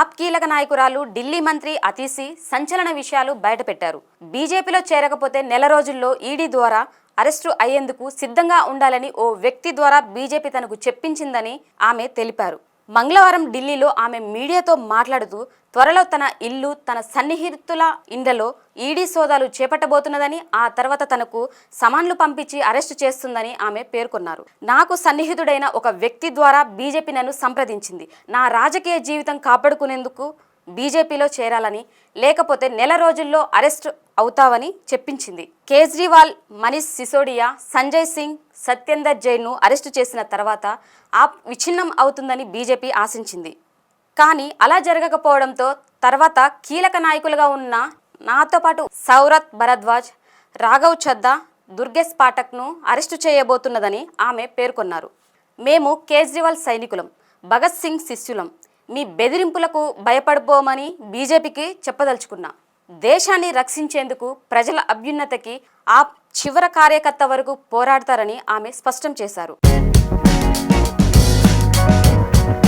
ఆప్ కీలక నాయకురాలు ఢిల్లీ మంత్రి అతీసి సంచలన విషయాలు బయటపెట్టారు. బీజేపీలో చేరకపోతే నెల రోజుల్లో ఈడీ ద్వారా అరెస్టు అయ్యేందుకు సిద్ధంగా ఉండాలని ఓ వ్యక్తి ద్వారా బీజేపీ తనకు చెప్పించిందని ఆమె తెలిపారు. మంగళవారం ఢిల్లీలో ఆమె మీడియాతో మాట్లాడుతూ త్వరలో తన ఇల్లు తన సన్నిహితుల ఇండ్లలో ఈడీ సోదాలు చేపట్టబోతున్నదని ఆ తర్వాత తనకు సమాన్లు పంపించి అరెస్టు చేస్తుందని ఆమె పేర్కొన్నారు. నాకు సన్నిహితుడైన ఒక వ్యక్తి ద్వారా బీజేపీ నన్ను సంప్రదించింది. నా రాజకీయ జీవితం కాపాడుకునేందుకు బీజేపీలో చేరాలని లేకపోతే నెల రోజుల్లో అరెస్ట్ అవుతావని చెప్పించింది. కేజ్రీవాల్ మనీష్ సిసోడియా సంజయ్ సింగ్ సత్యేందర్ జైన్ను అరెస్టు చేసిన తర్వాత ఆ విచ్ఛిన్నం అవుతుందని బీజేపీ ఆశించింది. కానీ అలా జరగకపోవడంతో తర్వాత కీలక నాయకులుగా ఉన్న నాతో పాటు సౌరత్ భరద్వాజ్ రాఘవ్ చద్దా దుర్గేశ్ పాఠక్ను అరెస్టు చేయబోతున్నదని ఆమె పేర్కొన్నారు. మేము కేజ్రీవాల్ సైనికులం భగత్ సింగ్ శిష్యులం. మీ బెదిరింపులకు భయపడిపోమని బీజేపీకి చెప్పదలుచుకున్నా. దేశాన్ని రక్షించేందుకు ప్రజల అభ్యున్నతకి ఆ చివర కార్యకర్త వరకు పోరాడతారని ఆమె స్పష్టం చేశారు.